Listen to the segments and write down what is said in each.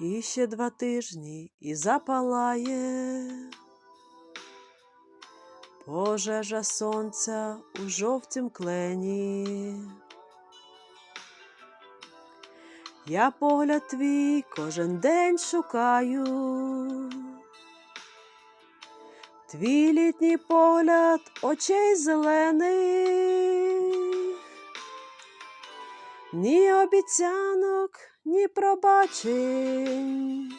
І ще два тижні і запалає пожежа сонця у жовтім клені. Я погляд твій кожен день шукаю. Твій літній погляд очей зелених, ні обіцянок, ні пробачень.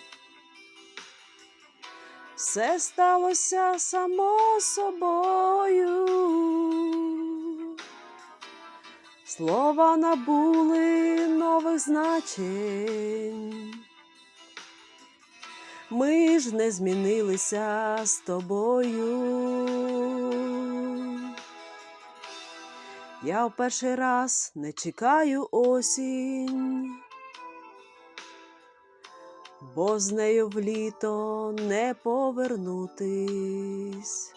Все сталося само собою. Слова набули нових значень. Ми ж не змінилися з тобою. Я в перший раз не чекаю осінь, бо з нею в літо не повернутись.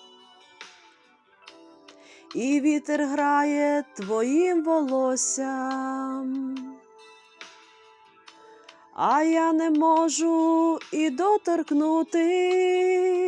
І вітер грає твоїм волоссям, а я не можу і доторкнутись,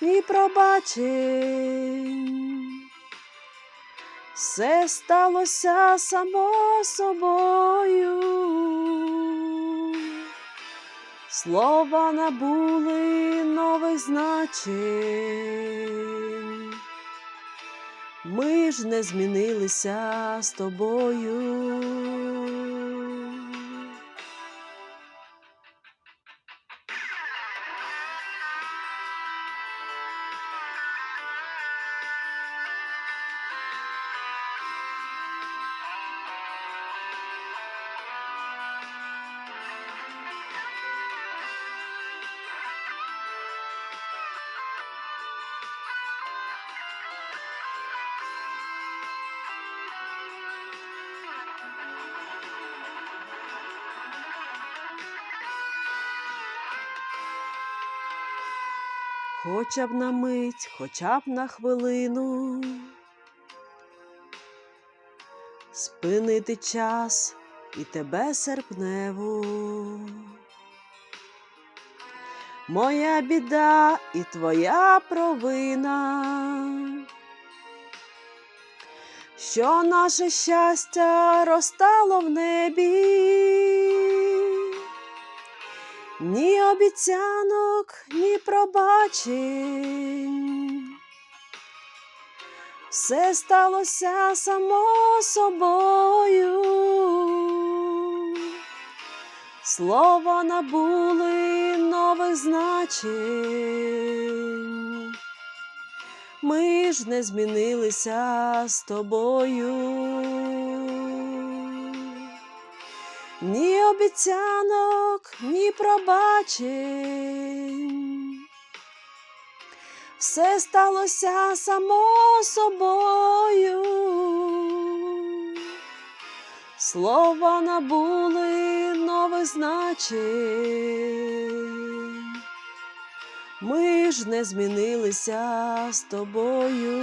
ні пробачень. Все сталося само собою. Слова набули нових значень. Ми ж не змінилися з тобою. Хоча б на мить, хоча б на хвилину. Спинити час і тебе серпневу. Моя біда і твоя провина, що наше щастя розтало в небі. Ні обіцянок, ні пробачень. Все сталося само собою. Слова набули нових значень. Ми ж не змінилися з тобою. Ні обіцянок, ні пробачень. Все сталося само собою. Слова набули нових значень. Ми ж не змінилися з тобою.